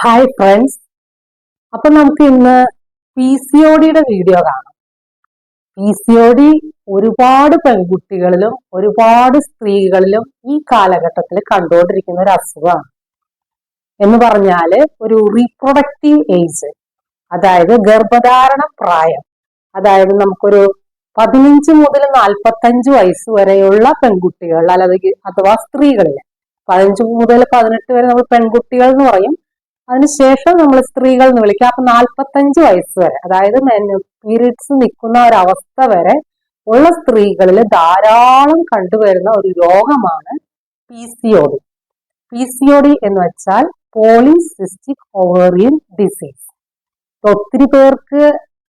Hi friends അപ്പൊ നമുക്ക് ഇന്ന് പി സി ഒ ഡിയുടെ വീഡിയോ കാണാം. പി സി ഒ ഡി ഒരുപാട് പെൺകുട്ടികളിലും ഒരുപാട് സ്ത്രീകളിലും ഈ കാലഘട്ടത്തിൽ കണ്ടുകൊണ്ടിരിക്കുന്ന ഒരു അസുഖമാണ്. എന്ന് പറഞ്ഞാൽ ഒരു റീപ്രൊഡക്റ്റീവ് ഏജ് അതായത് ഗർഭധാരണ പ്രായം. അതായത് നമുക്കൊരു പതിനഞ്ച് മുതൽ നാൽപ്പത്തഞ്ച് വയസ്സ് വരെയുള്ള പെൺകുട്ടികൾ അല്ലെങ്കിൽ അഥവാ സ്ത്രീകളിൽ പതിനഞ്ച് മുതൽ പതിനെട്ട് വരെ നമ്മൾ പെൺകുട്ടികൾ എന്ന് പറയും. അതിനുശേഷം നമ്മൾ സ്ത്രീകൾ എന്ന് വിളിക്കുക അപ്പൊ നാൽപ്പത്തഞ്ച് വയസ്സ് വരെ അതായത് പീരീഡ്സ് നിൽക്കുന്ന ഒരവസ്ഥ വരെ ഉള്ള സ്ത്രീകളിൽ ധാരാളം കണ്ടുവരുന്ന ഒരു രോഗമാണ് P C O D P C O D എന്ന് വെച്ചാൽ പോളിസിസ്റ്റിക് ഓവറിയൻ ഡിസീസ് ഒത്തിരി പേർക്ക്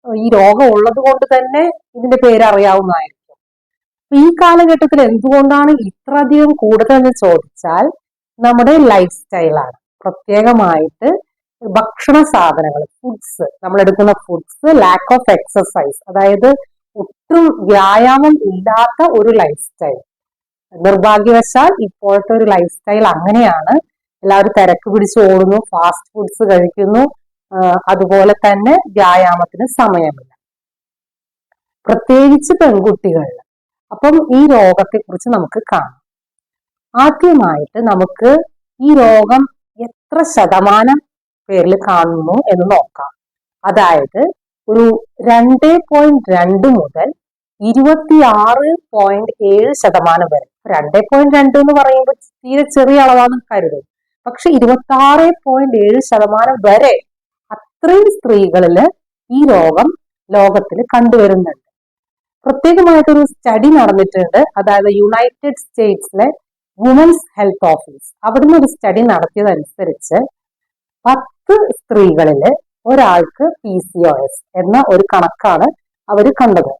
ഈ രോഗം ഉള്ളത് കൊണ്ട് തന്നെ ഇതിന്റെ പേര് അറിയാവുന്നതായിരിക്കും. ഈ കാലഘട്ടത്തിൽ എന്തുകൊണ്ടാണ് ഇത്രയധികം കൂടുതൽ എന്ന് ചോദിച്ചാൽ നമ്മുടെ ലൈഫ് സ്റ്റൈലാണ് പ്രത്യേകമായിട്ട് ഭക്ഷണ സാധനങ്ങൾ ഫുഡ്സ് നമ്മൾ എടുക്കുന്ന ഫുഡ്സ് ലാക്ക് ഓഫ് എക്സസൈസ് അതായത് ഒട്ടും വ്യായാമം ഇല്ലാത്ത ഒരു ലൈഫ് സ്റ്റൈൽ നിർഭാഗ്യവശാൽ ഇപ്പോഴത്തെ ഒരു ലൈഫ് സ്റ്റൈൽ അങ്ങനെയാണ്. എല്ലാവരും തിരക്ക് പിടിച്ച് ഓടുന്നു ഫാസ്റ്റ് ഫുഡ്സ് കഴിക്കുന്നു അതുപോലെ തന്നെ വ്യായാമത്തിന് സമയമില്ല. പ്രത്യേകിച്ച് പെൺകുട്ടികളിൽ. അപ്പം ഈ രോഗത്തെക്കുറിച്ച് നമുക്ക് കാണാം. ആദ്യമായിട്ട് നമുക്ക് ഈ രോഗം എത്ര ശതമാനം പേരിൽ കാണുന്നു എന്ന് നോക്കാം. അതായത് ഒരു രണ്ട് പോയിന്റ് രണ്ട് മുതൽ ഇരുപത്തിയാറ് പോയിന്റ് ഏഴ് ശതമാനം വരെ. രണ്ട് പോയിന്റ് രണ്ട് എന്ന് പറയുമ്പോൾ തീരെ ചെറിയ അളവാണ് കരുതും. പക്ഷെ ഇരുപത്തി ആറ് പോയിന്റ് ഏഴ് ശതമാനം വരെ അത്രയും സ്ത്രീകളിൽ ഈ രോഗം ലോകത്തിൽ കണ്ടുവരുന്നുണ്ട്. പ്രത്യേകമായിട്ടൊരു സ്റ്റഡി നടന്നിട്ടുണ്ട്. അതായത് യുണൈറ്റഡ് സ്റ്റേറ്റ്സിലെ വുമൻസ് ഹെൽത്ത് ഓഫീസ് അവിടുന്ന് ഒരു സ്റ്റഡി നടത്തിയതനുസരിച്ച് പത്ത് സ്ത്രീകളിൽ ഒരാൾക്ക് പി സി ഒ എസ് എന്ന ഒരു കണക്കാണ് അവർ കണ്ടത്.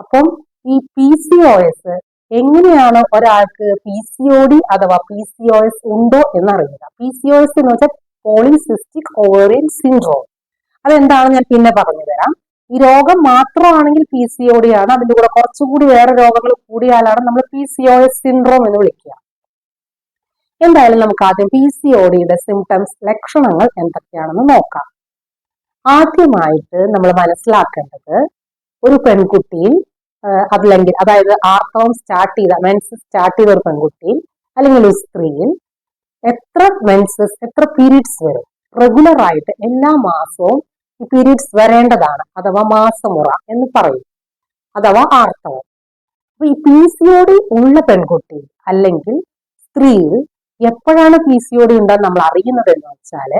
അപ്പം ഈ പി സി ഒ എസ് എങ്ങനെയാണ് ഒരാൾക്ക് പി സി ഒ ഡി അഥവാ പി സി ഒ എസ് ഉണ്ടോ എന്നറിയുക. പി സി ഒ എസ് എന്ന് വെച്ചാൽ പോളിസിസ്റ്റിക് ഓവറിയൻ സിൻഡ്രോം അതെന്താണ് ഞാൻ പിന്നെ പറഞ്ഞു തരാം ഈ രോഗം മാത്രമാണെങ്കിൽ പി സി ഒ ഡി ആണ്. അതിന്റെ കൂടെ കുറച്ചുകൂടി വേറെ രോഗങ്ങൾ കൂടിയാലാണ് നമ്മൾ P C O S syndrome എന്ന് വിളിക്കുക. എന്തായാലും നമുക്ക് ആദ്യം പി സി ഒ ഡിയുടെ സിംറ്റംസ് ലക്ഷണങ്ങൾ എന്തൊക്കെയാണെന്ന് നോക്കാം. ആദ്യമായിട്ട് നമ്മൾ മനസ്സിലാക്കേണ്ടത് ഒരു പെൺകുട്ടിയിൽ അല്ലെങ്കിൽ അതായത് ആർത്തവം സ്റ്റാർട്ട് ചെയ്ത മെൻസസ് സ്റ്റാർട്ട് ചെയ്ത ഒരു പെൺകുട്ടിയിൽ അല്ലെങ്കിൽ ഒരു സ്ത്രീയിൽ എത്ര മെൻസസ് എത്ര പീരീഡ്സ് വരും? റെഗുലർ ആയിട്ട് എല്ലാ മാസവും പീരീഡ്സ് വരേണ്ടതാണ്. അഥവാ മാസമുറ എന്ന് പറയും. അഥവാ ആർത്തവം. അപ്പൊ ഈ പി സി ഒ ഡി ഉള്ള പെൺകുട്ടി അല്ലെങ്കിൽ സ്ത്രീയിൽ എപ്പോഴാണ് പി സി ഒ ഡി ഉണ്ടെന്ന് നമ്മൾ അറിയുന്നത് എന്ന് വെച്ചാൽ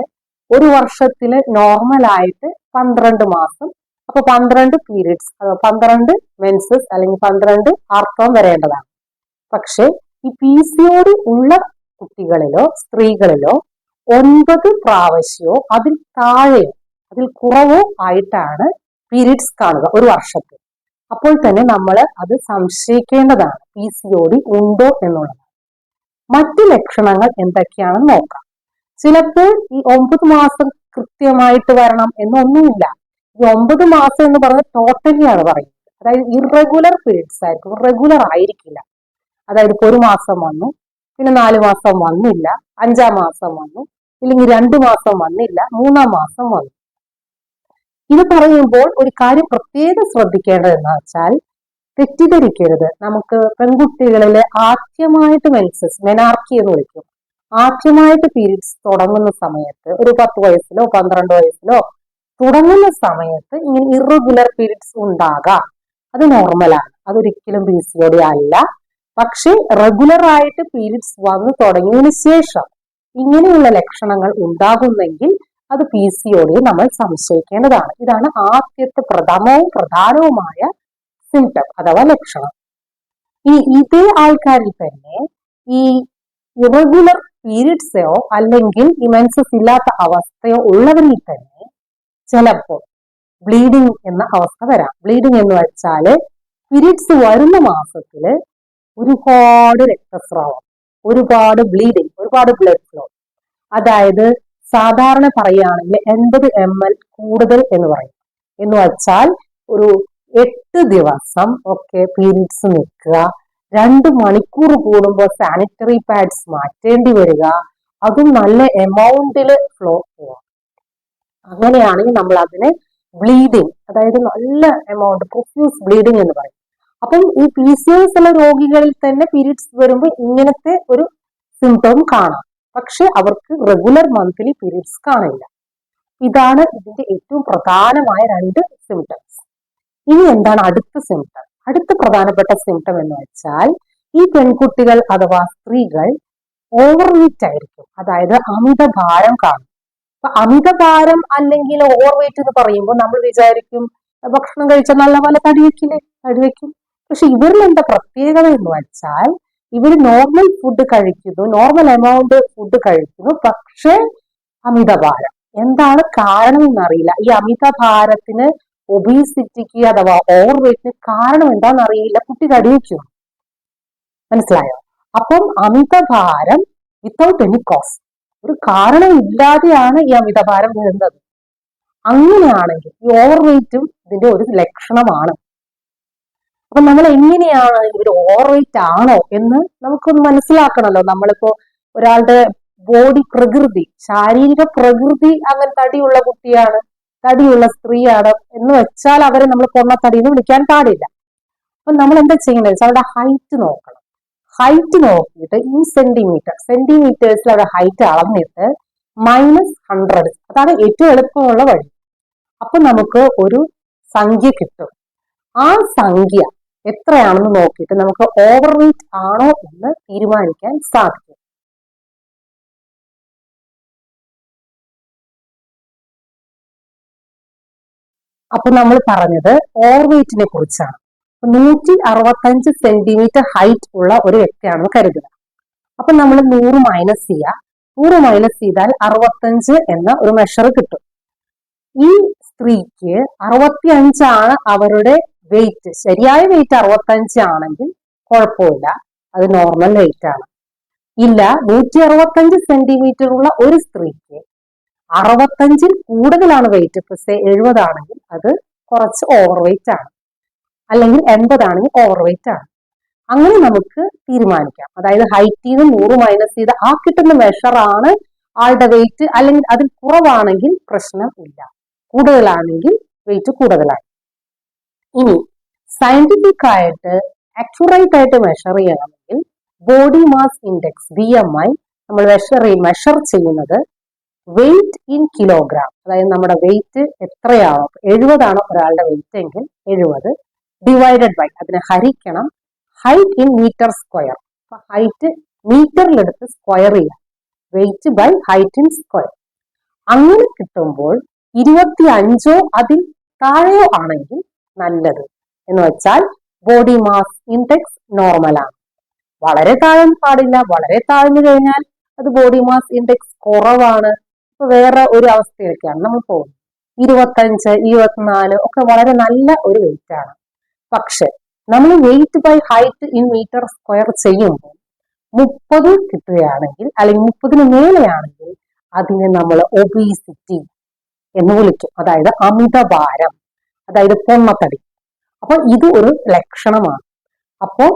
ഒരു വർഷത്തിൽ നോർമലായിട്ട് പന്ത്രണ്ട് മാസം. അപ്പൊ പന്ത്രണ്ട് പീരീഡ്സ് പന്ത്രണ്ട് മെൻസസ് അല്ലെങ്കിൽ പന്ത്രണ്ട് ആർത്തവം വരേണ്ടതാണ്. പക്ഷെ ഈ പി സി ഡി ഉള്ള കുട്ടികളിലോ സ്ത്രീകളിലോ ഒൻപത് പ്രാവശ്യമോ അതിൽ താഴെയോ അതിൽ കുറവോ ആയിട്ടാണ് പീരീഡ്സ് കാണുക ഒരു വർഷത്തിൽ. അപ്പോൾ തന്നെ നമ്മൾ അത് സംശയിക്കേണ്ടതാണ് പി സി ഒ ഡി ഉണ്ടോ എന്നുള്ളത്. മറ്റ് ലക്ഷണങ്ങൾ എന്തൊക്കെയാണെന്ന് നോക്കാം. ചിലപ്പോൾ ഈ ഒമ്പത് മാസം കൃത്യമായിട്ട് വരണം എന്നൊന്നുമില്ല. ഈ ഒമ്പത് മാസം എന്ന് പറഞ്ഞാൽ ടോട്ടലി ആണ് പറയുന്നത്. അതായത് ഇറഗുലർ പീരീഡ്സ് ആയിരിക്കും റെഗുലർ ആയിരിക്കില്ല. അതായത് ഇപ്പോൾ ഒരു മാസം വന്നു പിന്നെ നാല് മാസം വന്നില്ല അഞ്ചാം മാസം വന്നു ഇല്ലെങ്കിൽ രണ്ടു മാസം വന്നില്ല മൂന്നാം മാസം വന്നു. ഇത് പറയുമ്പോൾ ഒരു കാര്യം പ്രത്യേകം ശ്രദ്ധിക്കേണ്ടത് എന്ന് വെച്ചാൽ തെറ്റിദ്ധരിക്കരുത്. നമുക്ക് പെൺകുട്ടികളിലെ ആദ്യമായിട്ട് മെൻസസ് മെനാർക്കി എന്ന് വിളിക്കും. ആദ്യമായിട്ട് പീരീഡ്സ് തുടങ്ങുന്ന സമയത്ത് ഒരു പത്ത് വയസ്സിലോ പന്ത്രണ്ട് വയസ്സിലോ തുടങ്ങുന്ന സമയത്ത് ഇങ്ങനെ ഇറഗുലർ പീരീഡ്സ് ഉണ്ടാകാം. അത് നോർമലാണ് അതൊരിക്കലും പി സി അല്ല. പക്ഷേ റെഗുലർ ആയിട്ട് പീരീഡ്സ് വന്നു തുടങ്ങിയതിന് ശേഷം ഇങ്ങനെയുള്ള ലക്ഷണങ്ങൾ ഉണ്ടാകുന്നെങ്കിൽ അത് പി സി ഒ ഡി നമ്മൾ സംശയിക്കേണ്ടതാണ്. ഇതാണ് ആദ്യത്തെ പ്രഥമവും പ്രധാനവുമായ സിംറ്റം അഥവാ ലക്ഷണം. ഈ ഇതേ ആൾക്കാരിൽ തന്നെ ഈ ഇറഗുലർ പീരീഡ്സോ അല്ലെങ്കിൽ ഇമൻസസ് ഇല്ലാത്ത അവസ്ഥയോ ഉള്ളവരിൽ തന്നെ ചിലപ്പോൾ ബ്ലീഡിംഗ് എന്ന അവസ്ഥ വരാം. ബ്ലീഡിംഗ് എന്ന് വെച്ചാൽ പീരീഡ്സ് വരുന്ന മാസത്തിൽ ഒരുപാട് രക്തസ്രാവം ഒരുപാട് ബ്ലീഡിങ് ഒരുപാട് ബ്ലഡ് ഫ്ലോ അതായത് സാധാരണ പറയുകയാണെങ്കിൽ എൺപത് എം എൽ കൂടുതൽ എന്ന് പറയും. എന്ന് വെച്ചാൽ ഒരു എട്ട് ദിവസം ഒക്കെ പീരീഡ്സ് നിൽക്കുക. രണ്ട് മണിക്കൂർ കൂടുമ്പോൾ സാനിറ്ററി പാഡ്സ് മാറ്റേണ്ടി വരിക. അതും നല്ല എമൗണ്ടിൽ ഫ്ലോ പോവാം അങ്ങനെയാണെങ്കിൽ നമ്മൾ അതിനെ ബ്ലീഡിങ് അതായത് നല്ല എമൗണ്ട് പ്രൊഫ്യൂസ് ബ്ലീഡിങ് എന്ന് പറയും. അപ്പം ഈ പി സി എസ് ഉള്ള രോഗികളിൽ തന്നെ പീരീഡ്സ് വരുമ്പോൾ ഇങ്ങനത്തെ ഒരു സിംറ്റം കാണാം. പക്ഷെ അവർക്ക് റെഗുലർ മന്ത്ലി പീരീഡ്സ് കാണില്ല ഇതാണ് ഇതിന്റെ ഏറ്റവും പ്രധാനമായ രണ്ട് സിംറ്റംസ് ഇനി എന്താണ് അടുത്ത സിംറ്റം അടുത്ത പ്രധാനപ്പെട്ട സിംറ്റം എന്ന് വെച്ചാൽ ഈ പെൺകുട്ടികൾ അഥവാ സ്ത്രീകൾ ഓവർവെയിറ്റ് ആയിരിക്കും. അതായത് അമിത ഭാരം കാണും. അപ്പൊ അമിതഭാരം അല്ലെങ്കിൽ ഓവർ വെയിറ്റ് എന്ന് പറയുമ്പോൾ നമ്മൾ വിചാരിക്കും ഭക്ഷണം കഴിച്ചാൽ നല്ല പോലെ തടി വെക്കില്ലേ? തടി വെക്കും. പക്ഷെ ഇവരിൽ എന്താ പ്രത്യേകത എന്ന് വെച്ചാൽ ഇവർ നോർമൽ ഫുഡ് കഴിക്കുന്നു. നോർമൽ എമൗണ്ട് ഫുഡ് കഴിക്കുന്നു. പക്ഷേ അമിതഭാരം. എന്താണ് കാരണം എന്നറിയില്ല. ഈ അമിതഭാരത്തിന് ഒബീസിറ്റിക്ക് അഥവാ ഓവർ വെയിറ്റിന് കാരണം എന്താണെന്ന് അറിയില്ല കുട്ടി കടിയിച്ചു മനസ്സിലായോ? അപ്പം അമിതഭാരം വിത്തൗട്ട് എനി കോസ് ഒരു കാരണം ഇല്ലാതെയാണ് ഈ അമിതഭാരം വരുന്നത്. അങ്ങനെയാണെങ്കിൽ ഈ ഓവർ വെയിറ്റും ഇതിന്റെ ഒരു ലക്ഷണമാണ്. അപ്പൊ നമ്മൾ എങ്ങനെയാണ് ഇവർ ഓവർ വെയിറ്റ് ആണോ എന്ന് നമുക്കൊന്ന് മനസ്സിലാക്കണമല്ലോ നമ്മളിപ്പോ ഒരാളുടെ ബോഡി പ്രകൃതി ശാരീരിക പ്രകൃതി അങ്ങനെ തടിയുള്ള കുട്ടിയാണ് തടിയുള്ള സ്ത്രീയാണ് എന്ന് വെച്ചാൽ അവരെ നമ്മൾ പൊണ്ണത്തടി എന്ന് വിളിക്കാൻ പാടില്ല. അപ്പൊ നമ്മൾ എന്താ ചെയ്യേണ്ടത്? വെച്ചാൽ അവരുടെ ഹൈറ്റ് നോക്കണം. ഹൈറ്റ് നോക്കിയിട്ട് ഈ സെന്റിമീറ്റർ സെന്റിമീറ്റേഴ്സിൽ അവരുടെ ഹൈറ്റ് അളന്നിട്ട് മൈനസ് ഹൺഡ്രഡ് അതാണ് ഏറ്റവും എളുപ്പമുള്ള വഴി. അപ്പൊ നമുക്ക് ഒരു സംഖ്യ കിട്ടും. ആ സംഖ്യ എത്രയാണെന്ന് നോക്കിയിട്ട് നമുക്ക് ഓവർ വെയിറ്റ് ആണോ എന്ന് തീരുമാനിക്കാൻ സാധിക്കും. അപ്പൊ നമ്മൾ പറഞ്ഞത് ഓർവെയ്റ്റിനെ കുറിച്ചാണ്. നൂറ്റി അറുപത്തഞ്ച് സെന്റിമീറ്റർ ഹൈറ്റ് ഉള്ള ഒരു വ്യക്തിയാണെന്ന് കരുതുക. അപ്പൊ നമ്മൾ നൂറ് മൈനസ് ചെയ്യുക നൂറ് മൈനസ് ചെയ്താൽ അറുപത്തഞ്ച് എന്ന ഒരു മെഷർ കിട്ടും. ഈ സ്ത്രീക്ക് അറുപത്തി അഞ്ചാണ് അവരുടെ വെയിറ്റ് ശരിയായ വെയിറ്റ് അറുപത്തഞ്ച് ആണെങ്കിൽ കുഴപ്പമില്ല. അത് നോർമൽ വെയിറ്റ് ആണ്. ഇല്ല നൂറ്റി അറുപത്തഞ്ച് സെന്റിമീറ്റർ ഉള്ള ഒരു സ്ത്രീക്ക് അറുപത്തഞ്ചിൽ കൂടുതലാണ് വെയിറ്റ് ഇപ്പൊ എഴുപതാണെങ്കിൽ അത് കുറച്ച് ഓവർ വെയിറ്റ് ആണ്. അല്ലെങ്കിൽ എൺപതാണെങ്കിൽ ഓവർ വെയിറ്റ് ആണ്. അങ്ങനെ നമുക്ക് തീരുമാനിക്കാം. അതായത് ഹൈറ്റിൽ നിന്ന് നൂറ് മൈനസ് ചെയ്ത് ആ കിട്ടുന്ന മെഷർ ആണ് ആളുടെ വെയിറ്റ് അല്ലെങ്കിൽ അതിൽ കുറവാണെങ്കിൽ പ്രശ്നം ഇല്ല. കൂടുതലാണെങ്കിൽ വെയിറ്റ് കൂടുതലായി. ഇനി സയന്റിഫിക് ആയിട്ട് അക്യുറേറ്റ് ആയിട്ട് മെഷർ ചെയ്യണമെങ്കിൽ body mass index B M I നമ്മൾ മെഷർ മെഷർ ചെയ്യുന്നത് വെയിറ്റ് ഇൻ കിലോഗ്രാം അതായത് നമ്മുടെ വെയിറ്റ് എത്രയാണോ എഴുപതാണോ ഒരാളുടെ വെയിറ്റ് എങ്കിൽ എഴുപത് ഡിവൈഡഡ് ബൈ അതിനെ ഹരിക്കണം. ഹൈറ്റ് ഇൻ മീറ്റർ സ്ക്വയർ അപ്പൊ ഹൈറ്റ് മീറ്ററിലെടുത്ത് സ്ക്വയർ ചെയ്യാം. Weight by height in square അങ്ങനെ കിട്ടുമ്പോൾ ഇരുപത്തി അഞ്ചോ അതിൽ താഴെയോ ആണെങ്കിൽ നല്ലത്. എന്ന് വെച്ചാൽ ബോഡി മാസ് ഇൻഡെക്സ് നോർമലാണ് വളരെ താഴെ പാടില്ല വളരെ താഴ്ന്നു കഴിഞ്ഞാൽ അത് ബോഡി മാസ് ഇൻഡെക്സ് കുറവാണ്. വേറെ ഒരു അവസ്ഥയൊക്കെയാണ് നമ്മൾ പോകുന്നത്. ഇരുപത്തഞ്ച് ഇരുപത്തിനാല് ഒക്കെ വളരെ നല്ല ഒരു വെയിറ്റ് ആണ്. പക്ഷെ നമ്മൾ weight by height in metre square ചെയ്യുമ്പോൾ മുപ്പത് കിട്ടുകയാണെങ്കിൽ അല്ലെങ്കിൽ മുപ്പതിന് മേലെയാണെങ്കിൽ അതിനെ നമ്മൾ ഒബീസിറ്റി എന്ന് വിളിക്കും. അതായത് അമിതഭാരം അതായത് പൊണ്ണത്തടി. അപ്പൊ ഇത് ഒരു ലക്ഷണമാണ്. അപ്പോൾ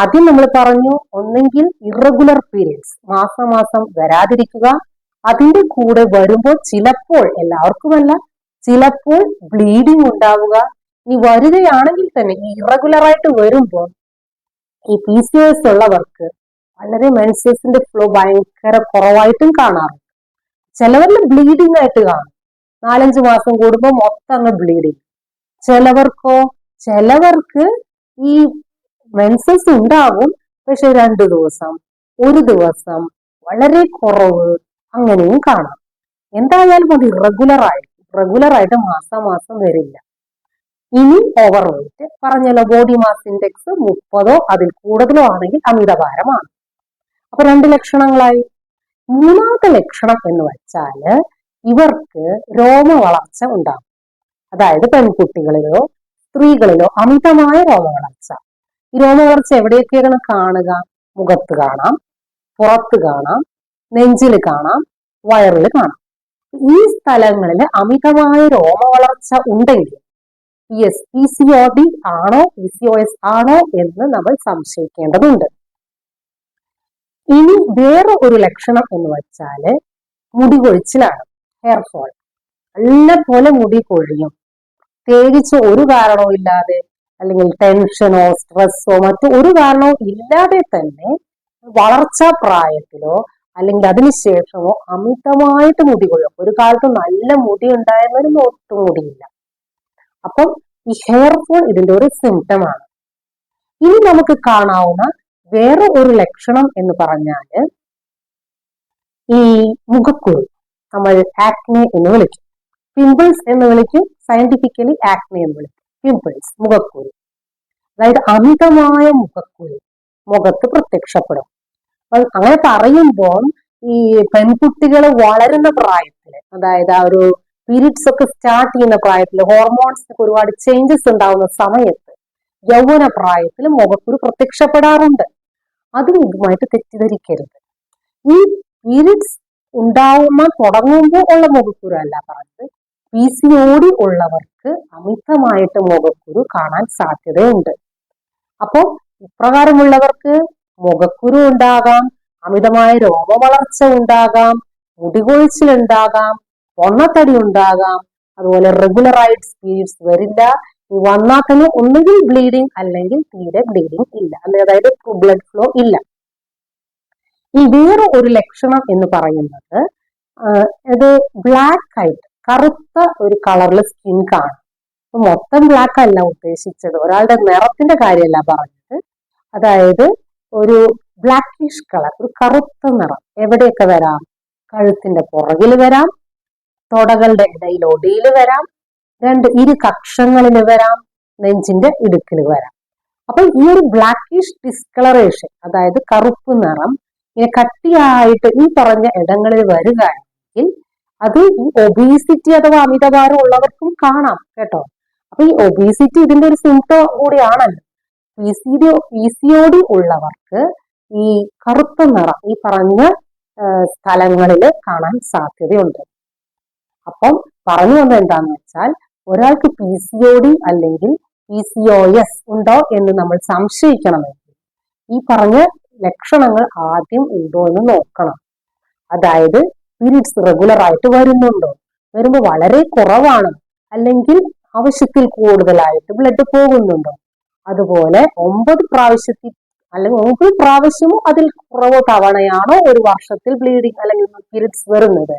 ആദ്യം നമ്മൾ പറഞ്ഞു ഒന്നെങ്കിൽ ഇറഗുലർ പീരീഡ്സ് മാസം മാസം വരാതിരിക്കുക അതിന്റെ കൂടെ വരുമ്പോൾ ചിലപ്പോൾ എല്ലാവർക്കുമല്ല ചിലപ്പോൾ ബ്ലീഡിങ് ഉണ്ടാവുക. ഇനി വരികയാണെങ്കിൽ തന്നെ ഈ ഇറഗുലർ ആയിട്ട് വരുമ്പോൾ ഈ പി സി എസ് ഉള്ളവർക്ക് വളരെ മെൻസസിന്റെ ഫ്ലോ ഭയങ്കര കുറവായിട്ടും കാണാറുണ്ട്. ചിലവരിൽ ബ്ലീഡിംഗ് ആയിട്ട് കാണും. നാലഞ്ച് മാസം കൂടുമ്പോൾ മൊത്തം അങ്ങ് ബ്ലീഡിങ് ചിലവർക്കോ ചിലവർക്ക് ഈ മെൻസസ് ഉണ്ടാവും പക്ഷെ രണ്ടു ദിവസം ഒരു ദിവസം വളരെ കുറവ്. അങ്ങനെയും കാണാം. എന്തായാലും അത് ഇറഗുലർ ആയിട്ട് റെഗുലർ ആയിട്ട് മാസം മാസം വരില്ല. ഇനി ഓവർ വെയിറ്റ് പറഞ്ഞല്ലോ ബോഡി മാസ് ഇൻഡെക്സ് മുപ്പതോ അതിൽ കൂടുതലോ ആണെങ്കിൽ അമിതഭാരമാണ്. അപ്പൊ രണ്ട് ലക്ഷണങ്ങളായി. മൂന്നാമത്തെ ലക്ഷണം എന്ന് വെച്ചാൽ ഇവർക്ക് രോമ വളർച്ച ഉണ്ടാകും. അതായത് പെൺകുട്ടികളിലോ സ്ത്രീകളിലോ അമിതമായ രോമ വളർച്ച ഈ രോമ വളർച്ച എവിടെയൊക്കെയാണ് കാണുക? മുഖത്ത് കാണാം പുറത്ത് കാണാം നെഞ്ചിൽ കാണാം വയറിൽ കാണാം. ഈ സ്ഥലങ്ങളിൽ അമിതമായ രോമ വളർച്ച ഉണ്ടെങ്കിൽ S P C O D ആണോ പി സി ഒ എസ് ആണോ എന്ന് നമ്മൾ സംശയിക്കേണ്ടതുണ്ട്. ഇനി വേറെ ഒരു ലക്ഷണം എന്ന് വെച്ചാൽ മുടി കൊഴിച്ചിലാണ് ഹെയർ ഫോൾ നല്ല പോലെ മുടി കൊഴിയും. പ്രത്യേകിച്ച് ഒരു കാരണവും ഇല്ലാതെ അല്ലെങ്കിൽ ടെൻഷനോ സ്ട്രെസ്സോ മറ്റു ഒരു കാരണവും ഇല്ലാതെ തന്നെ വളർച്ചാ പ്രായത്തിലോ അല്ലെങ്കിൽ അതിനുശേഷമോ അമിതമായിട്ട് മുടി കൊള്ളും ഒരു കാലത്ത് നല്ല മുടി ഉണ്ടായിരുന്നവരും ഒട്ടും മുടിയില്ല. അപ്പം ഈ ഹെയർ ഫോൾ ഇതിന്റെ ഒരു സിംറ്റം ആണ്. ഇനി നമുക്ക് കാണാവുന്ന വേറെ ഒരു ലക്ഷണം എന്ന് പറഞ്ഞാൽ ഈ മുഖക്കുരു. നമ്മൾ ആക്നെ എന്ന് വിളിക്കും. പിമ്പിൾസ് എന്ന് വിളിക്കും. സയന്റിഫിക്കലി ആക്നെ എന്ന് വിളിക്കും. പിമ്പിൾസ് മുഖക്കുരു. അതായത് അമിതമായ മുഖക്കുരു. മുഖത്ത് പ്രത്യക്ഷപ്പെടും. അങ്ങനെ പറയുമ്പോൾ ഈ പെൺകുട്ടികൾ വളരുന്ന പ്രായത്തിൽ അതായത് ആ ഒരു പീരീഡ്സ് ഒക്കെ സ്റ്റാർട്ട് ചെയ്യുന്ന പ്രായത്തിൽ ഹോർമോൺസ് ഒക്കെ ഒരുപാട് ചേഞ്ചസ് ഉണ്ടാവുന്ന സമയത്ത് യൗവന പ്രായത്തിൽ മുഖക്കുരു പ്രത്യക്ഷപ്പെടാറുണ്ട്. അതും ഇതുമായിട്ട് തെറ്റിദ്ധരിക്കരുത്. ഈ പീരീഡ്സ് ഉണ്ടാവുമ്പോൾ തുടങ്ങുമ്പോൾ ഉള്ള മുഖക്കുരു അല്ല പറഞ്ഞത്. പി സി ഓടി ഉള്ളവർക്ക് അമിതമായിട്ട് മുഖക്കുരു കാണാൻ സാധ്യതയുണ്ട്. അപ്പോൾ ഇപ്രകാരമുള്ളവർക്ക് മുഖക്കുരു ഉണ്ടാകാം അമിതമായ രോമവളർച്ച ഉണ്ടാകാം മുടികൊഴിച്ചിൽ ഉണ്ടാകാം പൊണ്ണത്തടി ഉണ്ടാകാം. അതുപോലെ റെഗുലർ ആയിട്ട് പീരീഡ്സ് വരില്ല വന്നാൽ തന്നെ ഒന്നുകിൽ ബ്ലീഡിങ് അല്ലെങ്കിൽ തീരെ ബ്ലീഡിങ് ഇല്ല. അതായത് ബ്ലഡ് ഫ്ലോ ഇല്ല. ഈ വേറെ ഒരു ലക്ഷണം എന്ന് പറയുന്നത് ഇത് ബ്ലാക്ക് ആയിട്ട് കറുത്ത ഒരു കളറിൽ സ്കിൻ കാണും മൊത്തം ബ്ലാക്ക് അല്ല ഉദ്ദേശിച്ചത്. ഒരാളുടെ നിറത്തിന്റെ കാര്യമല്ല പറഞ്ഞത്. അതായത് ഒരു ബ്ലാക്കിഷ് കളർ ഒരു കറുത്ത നിറം. എവിടെയൊക്കെ വരാം? കഴുത്തിന്റെ പുറകിൽ വരാം തൊടകളുടെ ഇടയിൽ ഒടിയിൽ വരാം രണ്ട് ഇരു കക്ഷങ്ങളിൽ വരാം നെഞ്ചിന്റെ ഇടുക്കിൽ വരാം. അപ്പൊ ഈ ഒരു ബ്ലാക്കിഷ് ഡിസ്കളറേഷൻ അതായത് കറുപ്പ് നിറം ഇങ്ങനെ കട്ടിയായിട്ട് ഈ പറഞ്ഞ ഇടങ്ങളിൽ വരികയാണെങ്കിൽ അത് ഈ ഒബീസിറ്റി അഥവാ അമിതഭാരം ഉള്ളവർക്കും കാണാം കേട്ടോ. അപ്പൊ ഈ ഒബീസിറ്റി ഇതിന്റെ ഒരു സിംറ്റം കൂടിയാണല്ലോ. P C P C O D ഉള്ളവർക്ക് ഈ കറുത്ത നിറം ഈ പറഞ്ഞ സ്ഥലങ്ങളിൽ കാണാൻ സാധ്യതയുണ്ട്. അപ്പം പറഞ്ഞു വന്നത് എന്താന്ന് വെച്ചാൽ ഒരാൾക്ക് പി സി ഒ ഡി അല്ലെങ്കിൽ പി സി ഒ എസ് ഉണ്ടോ എന്ന് നമ്മൾ സംശയിക്കണമെങ്കിൽ ഈ പറഞ്ഞ ലക്ഷണങ്ങൾ ആദ്യം ഉണ്ടോ എന്ന് നോക്കണം. അതായത് പീരീഡ്സ് റെഗുലർ ആയിട്ട് വരുന്നുണ്ടോ? വരുമ്പോൾ വളരെ കുറവാണ്. അല്ലെങ്കിൽ ആവശ്യത്തിൽ കൂടുതലായിട്ട് ബ്ലഡ് പോകുന്നുണ്ടോ? അതുപോലെ ഒമ്പത് പ്രാവശ്യത്തിൽ അല്ലെങ്കിൽ ഒമ്പത് പ്രാവശ്യമോ അതിൽ കുറവോ തവണയാണോ ഒരു വർഷത്തിൽ ബ്ലീഡിങ് അല്ലെങ്കിൽ പീരീഡ്സ് വരുന്നത്.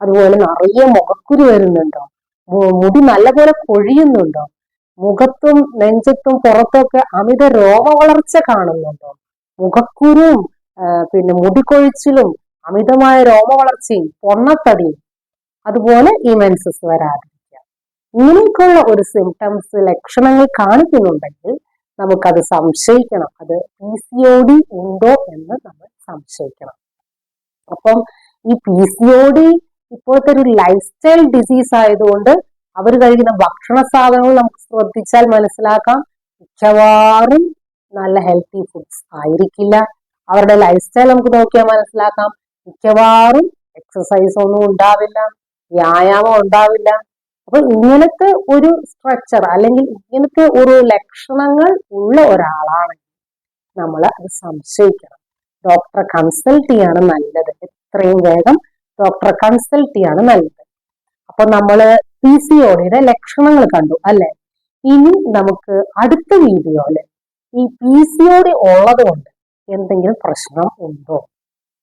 അതുപോലെ നിറയെ മുഖക്കുരു വരുന്നുണ്ടോ? മുടി നല്ലപോലെ കൊഴിയുന്നുണ്ടോ? മുഖത്തും നെഞ്ചത്തും പുറത്തൊക്കെ അമിത രോഗ വളർച്ച കാണുന്നുണ്ടോ മുഖക്കുരുവും പിന്നെ മുടി കൊഴിച്ചിലും അമിതമായ രോമ വളർച്ചയും പൊണ്ണത്തടിയും അതുപോലെ ഈ മെൻസസ് വരാതിരിക്കുക ഇങ്ങനെയൊക്കെയുള്ള ഒരു സിംറ്റംസ് ലക്ഷണങ്ങൾ കാണിക്കുന്നുണ്ടെങ്കിൽ നമുക്കത് സംശയിക്കണം. അത് പി സി ഒ ഡി ഉണ്ടോ എന്ന് നമ്മൾ സംശയിക്കണം. അപ്പം ഈ പി സി ഒ ഡി ഇപ്പോഴത്തെ ഒരു ലൈഫ് സ്റ്റൈൽ ഡിസീസ് ആയതുകൊണ്ട് അവർ കഴിക്കുന്ന ഭക്ഷണ സാധനങ്ങൾ നമുക്ക് ശ്രദ്ധിച്ചാൽ മനസ്സിലാക്കാം. മിക്കവാറും നല്ല ഹെൽത്തി ഫുഡ്സ് ആയിരിക്കില്ല. അവരുടെ ലൈഫ് സ്റ്റൈൽ നമുക്ക് നോക്കിയാൽ മനസ്സിലാക്കാം. മിക്കവാറും എക്സസൈസ് ഒന്നും ഉണ്ടാവില്ല. വ്യായാമം ഉണ്ടാവില്ല. അപ്പൊ ഇങ്ങനത്തെ ഒരു സ്ട്രക്ചർ അല്ലെങ്കിൽ ഇങ്ങനത്തെ ഒരു ലക്ഷണങ്ങൾ ഉള്ള ഒരാളാണെങ്കിൽ നമ്മൾ അത് സംശയിക്കണം. ഡോക്ടറെ കൺസൾട്ട് ചെയ്യാണ് നല്ലത്. എത്രയും വേഗം ഡോക്ടറെ കൺസൾട്ട് ചെയ്യാണ് നല്ലത്. അപ്പൊ നമ്മൾ പി സി ഒടിയുടെ ലക്ഷണങ്ങൾ കണ്ടു അല്ലെ? ഇനി നമുക്ക് അടുത്ത വീഡിയോയിൽ ഈ പി സി ഒടി ഉള്ളത് കൊണ്ട് എന്തെങ്കിലും പ്രശ്നം ഉണ്ടോ?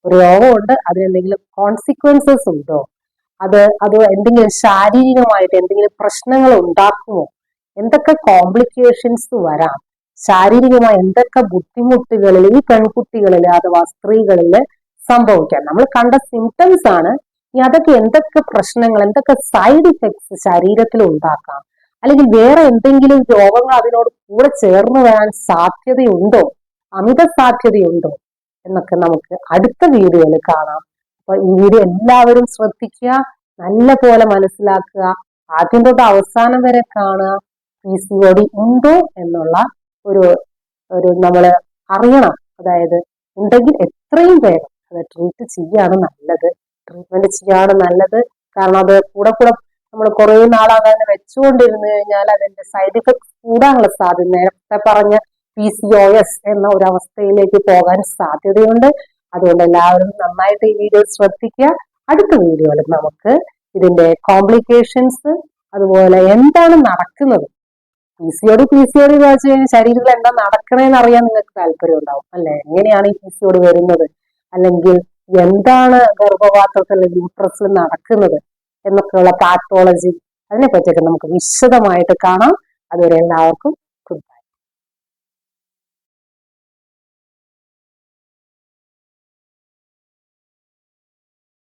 രോഗമുണ്ട് അതിനെന്തെങ്കിലും കോൺസിക്വൻസസ് ഉണ്ടോ? അത് അത് എന്തെങ്കിലും ശാരീരികമായിട്ട് എന്തെങ്കിലും പ്രശ്നങ്ങൾ ഉണ്ടാക്കുമോ? എന്തൊക്കെ കോംപ്ലിക്കേഷൻസ് വരാം? ശാരീരികമായ എന്തൊക്കെ ബുദ്ധിമുട്ടുകളിൽ ഈ പെൺകുട്ടികളിൽ അഥവാ സ്ത്രീകളിൽ സംഭവിക്കാം? നമ്മൾ കണ്ട സിംറ്റംസ് ആണ്. ഇനി അതൊക്കെ എന്തൊക്കെ പ്രശ്നങ്ങൾ എന്തൊക്കെ സൈഡ് ഇഫക്ട്സ് ശരീരത്തിൽ ഉണ്ടാക്കാം? അല്ലെങ്കിൽ വേറെ എന്തെങ്കിലും രോഗങ്ങൾ അതിനോട് കൂടെ ചേർന്ന് വരാൻ സാധ്യതയുണ്ടോ? അമിത സാധ്യതയുണ്ടോ? എന്നൊക്കെ നമുക്ക് അടുത്ത വീഡിയോയിൽ കാണാം. അപ്പൊ ഈ വീഡിയോ എല്ലാവരും ശ്രദ്ധിക്കുക നല്ല പോലെ മനസ്സിലാക്കുക ആദ്യം തൊട്ട് അവസാനം വരെ കാണുക പി സി ഒ ഡി ഉണ്ടോ എന്നുള്ള ഒരു ഒരു നമ്മൾ അറിയണം. അതായത് ഉണ്ടെങ്കിൽ എത്രയും പേര് അത് ട്രീറ്റ് ചെയ്യാണ് നല്ലത്. ട്രീറ്റ്മെന്റ് ചെയ്യാണ് നല്ലത്. കാരണം അത് കൂടെ കൂടെ നമ്മൾ കുറെ നാളാകാതെ വെച്ചുകൊണ്ടിരുന്നു കഴിഞ്ഞാൽ അതിന്റെ സൈഡ് ഇഫക്ട്സ് കൂടാനുള്ള സാധ്യത. നേരത്തെ പറഞ്ഞ പി സി ഒ എസ് എന്ന ഒരു അവസ്ഥയിലേക്ക് പോകാൻ സാധ്യതയുണ്ട്. അതുകൊണ്ട് എല്ലാവരും നന്നായിട്ട് ഈ വീഡിയോ ശ്രദ്ധിക്കുക. അടുത്ത വീഡിയോയിൽ നമുക്ക് ഇതിന്റെ കോംപ്ലിക്കേഷൻസ് അതുപോലെ എന്താണ് നടക്കുന്നത്? P C O D P C O D വെച്ച് ശരീരത്തിൽ എന്താ നടക്കണേന്ന് അറിയാൻ നിങ്ങൾക്ക് താല്പര്യം ഉണ്ടാവും അല്ലെ? എങ്ങനെയാണ് ഈ പി സി ഒടി വരുന്നത്? അല്ലെങ്കിൽ എന്താണ് ഗർഭപാത്രത്തിൽ അല്ലെങ്കിൽ യൂട്രസിൽ നടക്കുന്നത്? എന്നൊക്കെയുള്ള പാത്തോളജി അതിനെ പറ്റിയൊക്കെ നമുക്ക് വിശദമായിട്ട് കാണാം. അതുവരെ എല്ലാവർക്കും